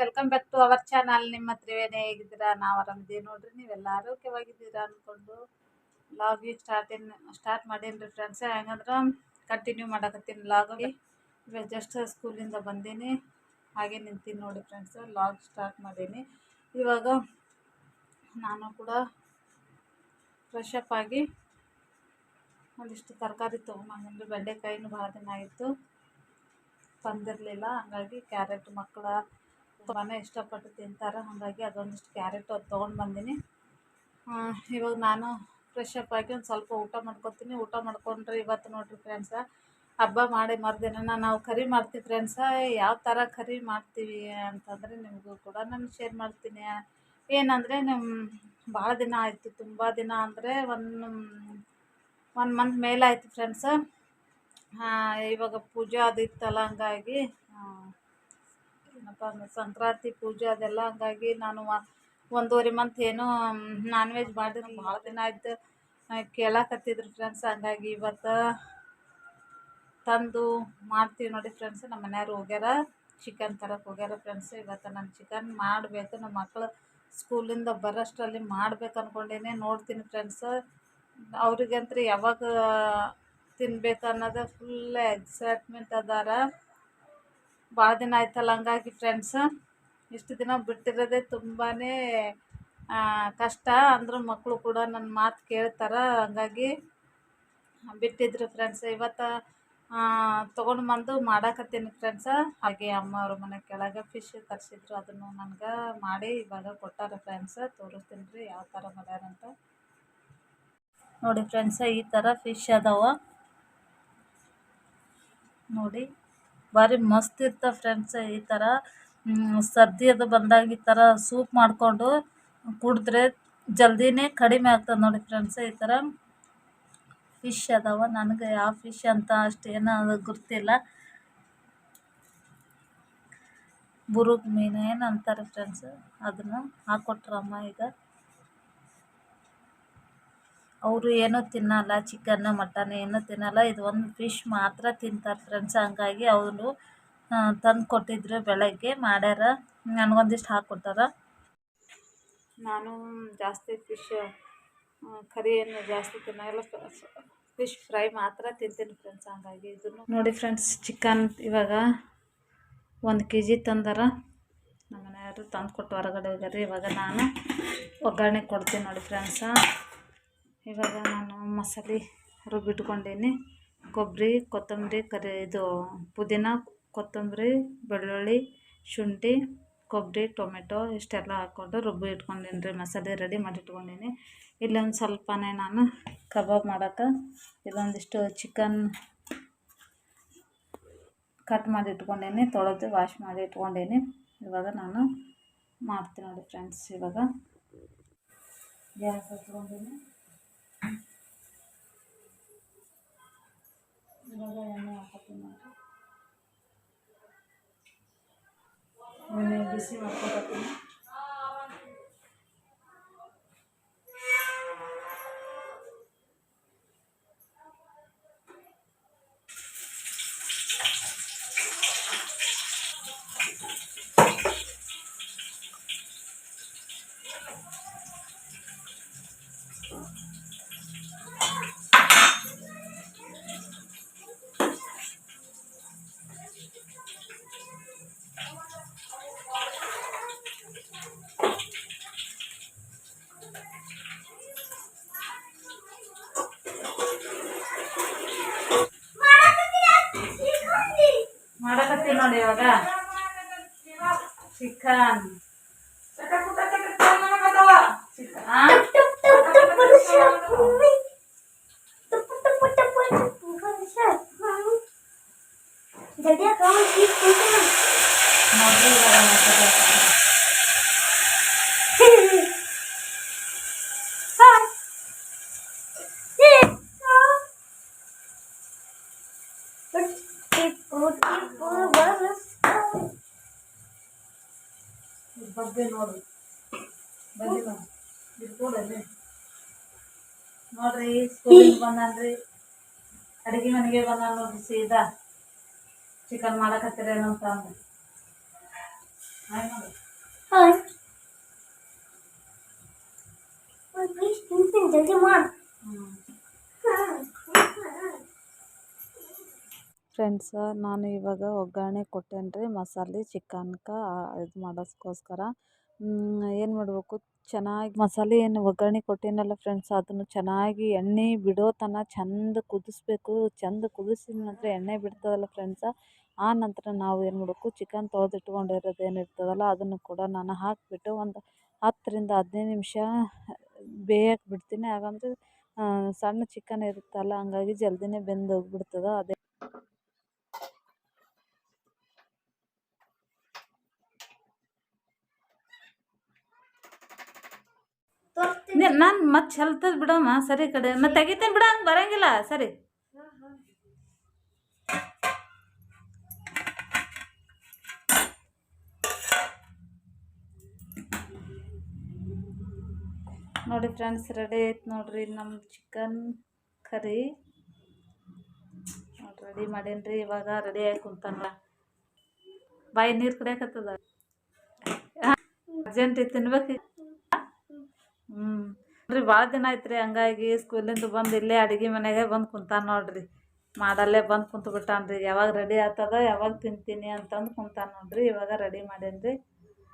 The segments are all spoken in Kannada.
Welcome back to our channel ನಿಮ್ಮ ತ್ರಿವೇಣಿ ಹೇಗಿದ್ದೀರಾ ನಾವು ಆರಾಮಿದ್ದೀವಿ. ನೋಡ್ರಿ ನೀವೆಲ್ಲ ಆರೋಗ್ಯವಾಗಿದ್ದೀರಾ ಅಂದ್ಕೊಂಡು ಲಾಗಿ ಸ್ಟಾರ್ಟ್ ಸ್ಟಾರ್ಟ್ ಮಾಡೀನಿ ಫ್ರೆಂಡ್ಸ್ ಹೆಂಗಂದ್ರೆ ಕಂಟಿನ್ಯೂ ಮಾಡಕತ್ತೀನಿ ಲಾಗಿ ಇವಾಗ ಜಸ್ಟ್ ಸ್ಕೂಲಿಂದ ಬಂದೀನಿ. ಹಾಗೆ ನಿಂತೀನಿ ನೋಡಿ ಫ್ರೆಂಡ್ಸ್ ಲಾಗ್ ಸ್ಟಾರ್ಟ್ ಮಾಡೀನಿ. ಇವಾಗ ನಾನು ಕೂಡ ಫ್ರೆಶ್ ಅಪ್ ಆಗಿ ಒಂದಿಷ್ಟು ತರಕಾರಿ ತೊಗೊಂಬಂದ್ರೆ ಬೆಂಡೆಕಾಯಿನೂ ಭಾಳ ದಿನ ಆಯಿತು. ತಂದಿರಲಿಲ್ಲ. ಹಾಗಾಗಿ ಕ್ಯಾರೆಟ್ ಮಕ್ಕಳ ತುಂಬಾ ಇಷ್ಟಪಟ್ಟು ತಿಂತಾರೆ ಹಾಗಾಗಿ ಅದೊಂದಿಷ್ಟು ಕ್ಯಾರೆಟ್ ಅದು ತೊಗೊಂಡು ಬಂದೀನಿ. ಇವಾಗ ನಾನು ಫ್ರೆಶ್ ಅಪ್ ಆಗಿ ಒಂದು ಸ್ವಲ್ಪ ಊಟ ಮಾಡ್ಕೊತೀನಿ. ಊಟ ಮಾಡ್ಕೊಂಡ್ರೆ ಇವತ್ತು ನೋಡಿರಿ ಫ್ರೆಂಡ್ಸ ಹಬ್ಬ ಮಾಡಿ ಮರುದಿನ ನಾವು ಕರಿ ಮಾಡ್ತೀವಿ ಫ್ರೆಂಡ್ಸ ಯಾವ ಥರ ಕರಿ ಮಾಡ್ತೀವಿ ಅಂತಂದರೆ ನಿಮಗೂ ಕೂಡ ನಾನು ಶೇರ್ ಮಾಡ್ತೀನಿ. ಏನಂದರೆ ನಿಮ್ಮ ಭಾಳ ದಿನ ಆಯಿತು, ತುಂಬ ದಿನ ಅಂದರೆ ಒಂದು ಒನ್ ಮಂತ್ ಮೇಲಾಯಿತು ಫ್ರೆಂಡ್ಸ ಇವಾಗ ಪೂಜೆ ಅದು ಇತ್ತಲ್ಲ, ಹಂಗಾಗಿ ಸಂಕ್ರಾಂತಿ ಪೂಜೆ ಅದೆಲ್ಲ ಹಂಗಾಗಿ ನಾನು ಒಂದೂವರೆ ಮಂತ್ ಏನೂ ನಾನ್ ವೆಜ್ ಮಾಡಿದ್ರೆ ಭಾಳ ದಿನ ಆಯ್ತು. ಕೇಳಾಕತ್ತಿದ್ರು ಫ್ರೆಂಡ್ಸ್ ಹಂಗಾಗಿ ಇವತ್ತು ತಂದು ಮಾಡ್ತೀವಿ ನೋಡಿ ಫ್ರೆಂಡ್ಸ್ ನಮ್ಮ ಮನೆಯವ್ರು ಹೋಗ್ಯಾರ. ಚಿಕನ್ ತರಕ್ಕೆ ಹೋಗ್ಯಾರ ಫ್ರೆಂಡ್ಸ್ ಇವತ್ತು ನಾನು ಚಿಕನ್ ಮಾಡಬೇಕು. ನಮ್ಮ ಮಕ್ಕಳು ಸ್ಕೂಲಿಂದ ಬರೋಷ್ಟರಲ್ಲಿ ಮಾಡ್ಬೇಕು ಅಂದ್ಕೊಂಡೇನೆ ನೋಡ್ತೀನಿ ಫ್ರೆಂಡ್ಸ್ ಅವ್ರಿಗಂತೂ ಯಾವಾಗ ತಿನ್ಬೇಕು ಅನ್ನೋದು ಫುಲ್ ಎಕ್ಸೈಟ್ಮೆಂಟ್ ಅದಾರ. ಭಾಳ ದಿನ ಆಯ್ತಲ್ಲ, ಹಂಗಾಗಿ ಫ್ರೆಂಡ್ಸ್ ಇಷ್ಟು ದಿನ ಬಿಟ್ಟಿರೋದೆ ತುಂಬಾ ಕಷ್ಟ. ಅಂದರೂ ಮಕ್ಕಳು ಕೂಡ ನನ್ನ ಮಾತು ಕೇಳ್ತಾರೆ, ಹಂಗಾಗಿ ಬಿಟ್ಟಿದ್ರು ಫ್ರೆಂಡ್ಸ್ ಇವತ್ತು ತೊಗೊಂಡು ಬಂದು ಮಾಡಾಕತ್ತೀನಿ ಫ್ರೆಂಡ್ಸ ಹಾಗೆ ಅಮ್ಮ ಅವ್ರ ಮನೆ ಕೆಳಗೆ ಫಿಶ್ ತರಿಸಿದ್ರು, ಅದನ್ನು ನನಗೆ ಮಾಡಿ ಇವಾಗ ಕೊಟ್ಟಾರ ಫ್ರೆಂಡ್ಸ್ ತೋರಿಸ್ತೀನಿ ರೀ ಯಾವ ಥರ ಮಾಡ್ಯಾರಂತ ನೋಡಿ ಫ್ರೆಂಡ್ಸ ಈ ಥರ ಫಿಶ್ ಅದಾವ. ನೋಡಿ. ಭಾರಿ ಮಸ್ತ್ ಇರ್ತವೆ ಫ್ರೆಂಡ್ಸ್ ಈ ಥರ ಸರ್ದಿ ಅದು ಬಂದಾಗ ಈ ಥರ ಸೂಪ್ ಮಾಡಿಕೊಂಡು ಕುಡಿದ್ರೆ ಜಲ್ದಿನೇ ಕಡಿಮೆ ಆಗ್ತದೆ ನೋಡಿ ಫ್ರೆಂಡ್ಸ್ ಈ ಥರ ಫಿಶ್ ಅದಾವ, ನನಗೆ ಯಾವ ಫಿಶ್ ಅಂತ ಅಷ್ಟೇನು ಅದು ಗೊತ್ತಿಲ್ಲ. ಬುರುಗ್ ಮೀನು ಏನು ಫ್ರೆಂಡ್ಸ್ ಅದನ್ನು ಹಾಕ್ಕೊಟ್ರಮ್ಮ ಈಗ. ಅವರು ಏನೂ ತಿನ್ನಲ್ಲ ಚಿಕನ್ನು ಮಟನ್ ಏನೂ ತಿನ್ನಲ್ಲ. ಇದು ಒಂದು ಫಿಶ್ ಮಾತ್ರ ತಿಂತಾರೆ ಫ್ರೆಂಡ್ಸ್ ಹಂಗಾಗಿ ಅವರು ತಂದು ಕೊಟ್ಟಿದ್ರು ಬೆಳಗ್ಗೆ. ಮಾಡ್ಯಾರ. ನನಗೊಂದಿಷ್ಟು ಹಾಕ್ಕೊಟ್ಟಾರ ನಾನು ಜಾಸ್ತಿ ಫಿಶ್ ಏನು ಜಾಸ್ತಿ ತಿನ್ನಲ್ಲ. ಫಿಶ್ ಫ್ರೈ ಮಾತ್ರ ತಿಂತೀನಿ ಫ್ರೆಂಡ್ಸ್ ಹಂಗಾಗಿ ಇದನ್ನು ನೋಡಿ ಫ್ರೆಂಡ್ಸ್ ಚಿಕನ್ ಇವಾಗ ಒಂದು ಕೆ ಜಿ ತಂದಾರ. ನಮ್ಮ ಮನೆಯವರು ತಂದು ಕೊಟ್ಟು ಹೊರಗಡೆ ಹೋಗ್ಯಾರ ಇವಾಗ ನಾನು ಒಗ್ಗರಣೆ ಕೊಡ್ತೀನಿ ನೋಡಿ ಫ್ರೆಂಡ್ಸ ಇವಾಗ ನಾನು ಮಸಾಲೆ ರುಬ್ಬಿಟ್ಕೊಂಡೀನಿ. ಕೊಬ್ಬರಿ, ಕೊತ್ತಂಬರಿ, ಕರಿ ಇದು ಪುದೀನ, ಕೊತ್ತಂಬರಿ, ಬೆಳ್ಳುಳ್ಳಿ, ಶುಂಠಿ, ಕೊಬ್ಬರಿ, ಟೊಮೆಟೊ ಇಷ್ಟೆಲ್ಲ ಹಾಕ್ಕೊಂಡು ರುಬ್ಬಿ ಇಟ್ಕೊಂಡೀನಿ ರೀ ಮಸಾಲೆ ರೆಡಿ ಮಾಡಿ ಇಟ್ಕೊಂಡೀನಿ ಇಲ್ಲೊಂದು ಸ್ವಲ್ಪನೇ ನಾನು ಕಬಾಬ್ ಮಾಡೋಕೆ ಇದೊಂದಿಷ್ಟು ಚಿಕನ್ ಕಟ್ ಮಾಡಿ ತೊಳೆದು ವಾಶ್ ಮಾಡಿ ಇಟ್ಕೊಂಡೀನಿ ಇವಾಗ ನಾನು ಮಾಡ್ತೀನಿ ನೋಡಿ ಫ್ರೆಂಡ್ಸ್, ಇವಾಗ ಗ್ಯಾಸ್ ಹಚ್ಕೊಂಡೀನಿ. ಇವಾಗ ಎಣ್ಣೆ ಹಾಕತ್ತೀನಿ ನೋಡಿ ಎಣ್ಣೆ ನೋಡಿ ಇವಾಗ ಚಿಕನ್ ನೋಡ್ರಿ ಇವಾಗ ಮಸಾಲೆ ಹಾಕ್ತೀನಿ. ಇದ್ ಬಗ್ಗೆ ನೋಡ್ರಿ ಬನ್ನಿ ಬಾ ಇದು ಕೊಡಲ್ಲಿ ನೋಡ್ರಿ ಸ್ಕೂಲಿಗೆ ಬಂದಾನ್ರಿ. ಅಡುಗೆ ಮನೆಗೆ ಬಂದ ನೋಡ್ರಿ ಸೀದಾ. ಚಿಕನ್ ಮಾಡಕತ್ತೀರೇನು ಅಂತ ಅಂದ. ಜಲ್ದಿ ಮಾಡು. ಫ್ರೆಂಡ್ಸ ನಾನು ಇವಾಗ ಒಗ್ಗರಣೆ ಕೊಟ್ಟೇನ್ರಿ ಮಸಾಲೆ ಮಸಾಲೆ ಚಿಕನ್ಗೆ ಇದು ಮಾಡೋದಕ್ಕೋಸ್ಕರ ಏನು ಮಾಡಬೇಕು? ಚೆನ್ನಾಗಿ ಮಸಾಲೆ ಏನು ಒಗ್ಗರಣೆ ಕೊಟ್ಟೇನಲ್ಲ ಫ್ರೆಂಡ್ಸ್ ಅದನ್ನು ಚೆನ್ನಾಗಿ ಎಣ್ಣೆ ಬಿಡೋ ತನಕ ಚಂದ ಕುದಿಸ್ಬೇಕು. ಚಂದ ಕುದಿಸಿದ ನಂತರ ಎಣ್ಣೆ ಬಿಡ್ತದಲ್ಲ ಫ್ರೆಂಡ್ಸ ಆ ನಂತರ ನಾವು ಏನು ಮಾಡಬೇಕು? ಚಿಕನ್ ತೊಳೆದಿಟ್ಕೊಂಡಿರೋದು ಏನಿರ್ತದಲ್ಲ ಅದನ್ನು ಕೂಡ ನಾನು ಹಾಕಿಬಿಟ್ಟು ಒಂದು ಹತ್ತರಿಂದ ಹದಿನೈದು ನಿಮಿಷ ಬೇಯಕ್ಕೆ ಬಿಡ್ತೀನಿ. ಹಾಗಂದ್ರೆ ಸಣ್ಣ ಚಿಕನ್ ಇರುತ್ತಲ್ಲ, ಹಂಗಾಗಿ ಜಲ್ದಿನೇ ಬೆಂದು ಹೋಗ್ಬಿಡ್ತದೆ ಅದೇ ತೋರಿಸ್ತೀನಿ ನಾನು ಮತ್ತೆ ಚೆಲ್ತದ ಬಿಡಮ್ಮ, ಸರಿ ಕಡೆ. ಮತ್ತೆ ತೆಗಿತೇನೆ ಬಿಡ, ಹಂಗೆ ಬರಂಗಿಲ್ಲ, ಸರಿ. ನೋಡಿ ಫ್ರೆಂಡ್ಸ್ ರೆಡಿ ಆಯ್ತು ನೋಡ್ರಿ ನಮ್ಮ ಚಿಕನ್ ಕರಿ ನೋಡಿ ರೆಡಿ ಮಾಡೇನ್ರಿ, ಇವಾಗ ರೆಡಿ ಆಗಿ ಕುಂತಾನ ಬಾಯಿ ನೀರು ಕುಡಿಯಕತ್ತದ. ಅರ್ಜೆಂಟ್ ತಿನ್ಬೇಕು ಹ್ಞೂ ನೋಡ್ರಿ, ಭಾಳ ದಿನ ಆಯ್ತು ರೀ ಹಂಗಾಗಿ ಸ್ಕೂಲಿಂದ ಬಂದು ಇಲ್ಲೇ ಅಡುಗೆ ಮನೆಗೆ ಬಂದು ಕುಂತಾನ ನೋಡ್ರಿ. ಮಾಡಲ್ಲೇ ಬಂದು ಕುಂತು ಬಿಟ್ಟಾನ್ರಿ ಯಾವಾಗ ರೆಡಿ ಆಗ್ತದ ಯಾವಾಗ ತಿಂತೀನಿ ಅಂತಂದು ಕುಂತಾನೆ ನೋಡ್ರಿ. ಇವಾಗ ರೆಡಿ ಮಾಡೇನ್ರಿ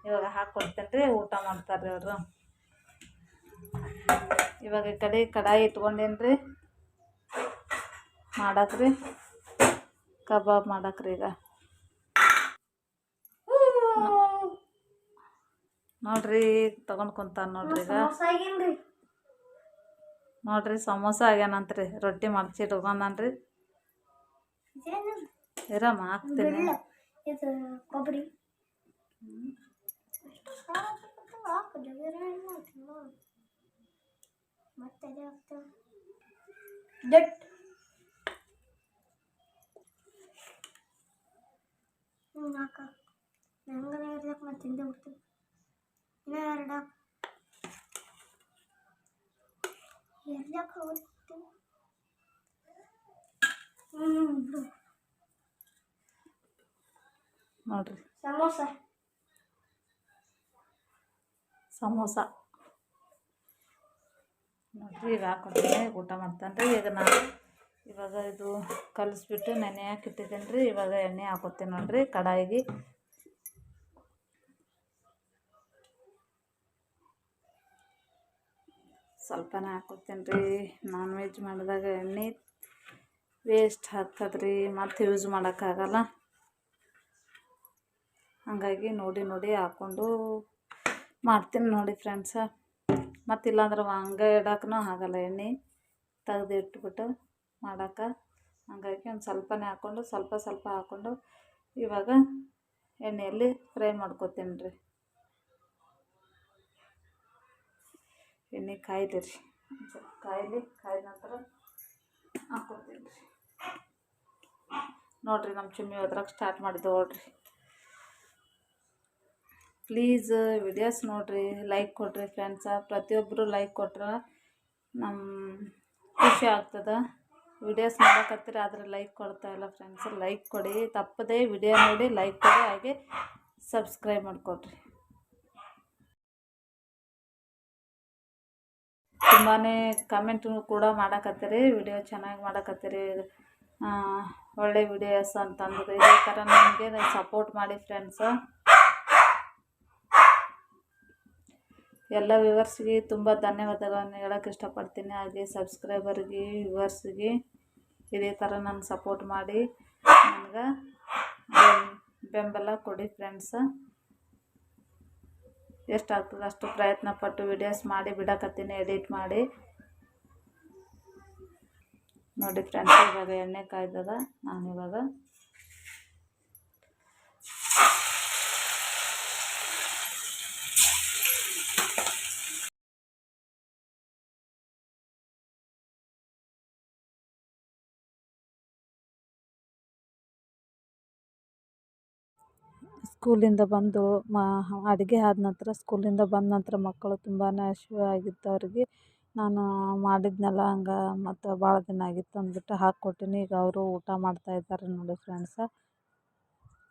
ಇವಾಗ ಹಾಕ್ಕೊಡ್ತೇನೆ ರೀ, ಊಟ ಮಾಡ್ತಾರೆ ಅವರು. ಇವಾಗ ಈ ಕಡೆ ಕಡಾಯಿ ಇಟ್ಕೊಂಡೇನ್ರಿ ಮಾಡಾಕ್ರಿ ಕಬಾಬ್ ಮಾಡಾಕ್ರಿ ಈಗ. ನೋಡ್ರಿ ತಗೊಂಡ್ ಕುಂತಾನ ನೋಡ್ರಿ ಈಗ. ನೋಡ್ರಿ ಸಮೋಸ ಆಗ್ಯಾನಂತ್ರಿ. ರೊಟ್ಟಿ ಮಡಚಿ ಇಟ್ಕೊಂಡನ್ರಿ ಇರಮ್ಮ ಹಾಕ್ತೀನಿ ಕೊಬ್ಬರಿ ಹ್ಞೂ ಹಾಕ. ಮತ್ತೆ ತಿಂದೆ ಬಿಡ್ತೀನಿ. ಬಿಡು. ನೋಡ್ರಿ. ಸಮೋಸ. ಸಮೋಸ. ನೋಡ್ರಿ ಈಗ ಹಾಕೊಂಡೇ. ಊಟ ಮಾಡ್ತಾನೆ ರೀ. ಈಗ ನಾನು ಇವಾಗ ಇದು ಕಲಿಸ್ಬಿಟ್ಟು ನೆನೆ ಹಾಕಿಟ್ಟಿದ್ದೇನೆ ರೀ. ಇವಾಗ ಎಣ್ಣೆ ಹಾಕೋತೀನಿ ನೋಡ್ರಿ ಕಡಾಯಿಗೆ. ಸ್ವಲ್ಪನೇ ಹಾಕೋತೀನಿ ರೀ. ನಾನ್ ವೆಜ್ ಮಾಡಿದಾಗ ಎಣ್ಣೆ ವೇಸ್ಟ್ ಆಗ್ತದ್ರಿ. ಮತ್ತೆ ಯೂಸ್ ಮಾಡೋಕ್ಕಾಗಲ್ಲ. ಹಾಗಾಗಿ ನೋಡಿ ನೋಡಿ ಹಾಕ್ಕೊಂಡು ಮಾಡ್ತೀನಿ ನೋಡಿ ಫ್ರೆಂಡ್ಸ ಮತ್ತು ಇಲ್ಲಾಂದ್ರೆ ಹಂಗೆ ಇಡೋಕ್ಕೂ ಆಗಲ್ಲ ಎಣ್ಣೆ ತೆಗ್ದು ಇಟ್ಬಿಟ್ಟು ಮಾಡೋಕೆ. ಹಾಗಾಗಿ ಒಂದು ಸ್ವಲ್ಪನೇ ಹಾಕ್ಕೊಂಡು ಸ್ವಲ್ಪ ಸ್ವಲ್ಪ ಹಾಕ್ಕೊಂಡು ಇವಾಗ ಎಣ್ಣೆಯಲ್ಲಿ ಫ್ರೈ ಮಾಡ್ಕೊತೀನಿ ರೀ. ಎಣ್ಣೆ ಕಾಯ್ದೆ ರೀ. ಕಾಯಲಿ, ಕಾಯ್ದ ನಂತರ ಹಾಕ್ಕೊತೀನಿ ರೀ. ನೋಡಿರಿ ನಮ್ಮ ಚುಮ್ಮಿ ಅದ್ರಾಗ ಸ್ಟಾರ್ಟ್ ಮಾಡಿದ್ದೆ ನೋಡ್ರಿ. ಪ್ಲೀಸ್ ವಿಡಿಯೋಸ್ ನೋಡಿರಿ ಲೈಕ್ ಕೊಡ್ರಿ ಫ್ರೆಂಡ್ಸ ಪ್ರತಿಯೊಬ್ಬರು ಲೈಕ್ ಕೊಟ್ರೆ ನಮ್ಮ ಖುಷಿ ಆಗ್ತದೆ. ವಿಡಿಯೋಸ್ ನೋಡಕತ್ತೀರಿ ಆದರೆ ಲೈಕ್ ಕೊಡ್ತಾ ಇಲ್ಲ ಫ್ರೆಂಡ್ಸ್ ಲೈಕ್ ಕೊಡಿ, ತಪ್ಪದೇ ವಿಡಿಯೋ ನೋಡಿ ಲೈಕ್ ಕೊಡಿ, ಹಾಗೆ ಸಬ್ಸ್ಕ್ರೈಬ್ ಮಾಡಿಕೊಡ್ರಿ. ತುಂಬಾ ಕಮೆಂಟು ಕೂಡ ಮಾಡಕತ್ತೀರಿ, ವಿಡಿಯೋ ಚೆನ್ನಾಗಿ ಮಾಡಕತ್ತೀರಿ. ಒಳ್ಳೆ ವಿಡಿಯೋಸ್ ಅಂತಂದ್ರೆ ಇದೇ ಥರ ನನಗೆ ಸಪೋರ್ಟ್ ಮಾಡಿ ಫ್ರೆಂಡ್ಸು ಎಲ್ಲ ವ್ಯೂವರ್ಸ್ಗೆ ತುಂಬ ಧನ್ಯವಾದಗಳನ್ನು ಹೇಳೋಕ್ಕೆ ಇಷ್ಟಪಡ್ತೀನಿ. ಹಾಗೆ ಸಬ್ಸ್ಕ್ರೈಬರ್ಗೆ ವ್ಯೂವರ್ಸ್ಗೆ ಇದೇ ಥರ ನಾನು ಸಪೋರ್ಟ್ ಮಾಡಿ ನನಗೆ ಬೆಂಬಲ ಕೊಡಿ ಫ್ರೆಂಡ್ಸ ಎಷ್ಟಾಗ್ತದೆ ಅಷ್ಟು ಪ್ರಯತ್ನ ಪಟ್ಟು ವಿಡಿಯೋಸ್ ಮಾಡಿ ಬಿಡಕತ್ತೀನಿ ಎಡಿಟ್ ಮಾಡಿ. ನೋಡಿ ಫ್ರೆಂಡ್ಸ್ ಇವಾಗ ಎಣ್ಣೆ ಕಾಯ್ದದ, ನಾನು ಸ್ಕೂಲಿಂದ ಬಂದು ಮಾ, ಅಡುಗೆ ಆದ ನಂತರ ಸ್ಕೂಲಿಂದ ಬಂದ ನಂತರ ಮಕ್ಕಳು ತುಂಬಾ ಹಸಿವಾಗಿತ್ತು ಅವ್ರಿಗೆ. ನಾನು ಮಾಡಿದ್ನಲ್ಲ ಹಂಗೆ ಮತ್ತು ಭಾಳ ದಿನ ಆಗಿತ್ತು ಅಂದ್ಬಿಟ್ಟು ಹಾಕ್ಕೊಟ್ಟಿನಿ ಈಗ ಅವರು ಊಟ ಮಾಡ್ತಾಯಿದ್ದಾರೆ ನೋಡಿ ಫ್ರೆಂಡ್ಸ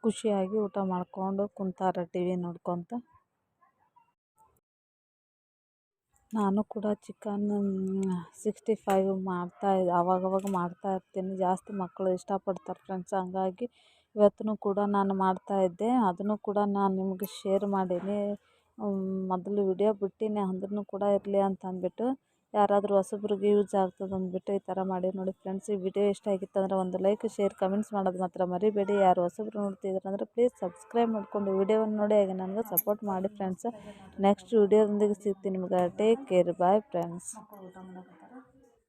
ಖುಷಿಯಾಗಿ ಊಟ ಮಾಡಿಕೊಂಡು ಕುಂತಾರೆ ಟಿ ವಿ ನೋಡ್ಕೊತ. ನಾನು ಕೂಡ ಚಿಕನ್ ಸಿಕ್ಸ್ಟಿ ಫೈವ್ ಮಾಡ್ತಾ ಆವಾಗವಾಗ ಮಾಡ್ತಾ ಇರ್ತೀನಿ. ಜಾಸ್ತಿ ಮಕ್ಕಳು ಇಷ್ಟಪಡ್ತಾರೆ ಫ್ರೆಂಡ್ಸ್ ಹಂಗಾಗಿ ಇವತ್ತೂ ಕೂಡ ನಾನು ಮಾಡ್ತಾಯಿದ್ದೆ ಅದನ್ನು ಕೂಡ ನಾನು ನಿಮಗೆ ಶೇರ್ ಮಾಡೀನಿ. ಮೊದಲು ವಿಡಿಯೋ ಬಿಟ್ಟೀನಿ ಅಂದ್ರೂ ಕೂಡ ಇರಲಿ ಅಂತ ಅಂದ್ಬಿಟ್ಟು. ಯಾರಾದರೂ ಹೊಸಬ್ರಿಗೆ ಯೂಸ್ ಆಗ್ತದೆ ಅಂದ್ಬಿಟ್ಟು ಈ ಥರ ಮಾಡಿ ನೋಡಿ ಫ್ರೆಂಡ್ಸ್ ಈ ವಿಡಿಯೋ ಇಷ್ಟ ಆಗಿತ್ತು ಅಂದರೆ ಒಂದು ಲೈಕ್ ಶೇರ್ ಕಮೆಂಟ್ಸ್ ಮಾಡೋದು ಮಾತ್ರ ಮರಿಬೇಡಿ. ಯಾರು ಹೊಸಬ್ರು ನೋಡ್ತಿದ್ರೆ ಅಂದರೆ ಪ್ಲೀಸ್ ಸಬ್ಸ್ಕ್ರೈಬ್ ಮಾಡಿಕೊಂಡು ವಿಡಿಯೋವನ್ನು ನೋಡಿ, ಹಾಗೆ ನನಗೆ ಸಪೋರ್ಟ್ ಮಾಡಿ ಫ್ರೆಂಡ್ಸ್ ನೆಕ್ಸ್ಟ್ ವಿಡಿಯೋದೊಂದಿಗೆ ಸಿಗ್ತೀನಿ ನಿಮ್ಗೆ. Take care bye friends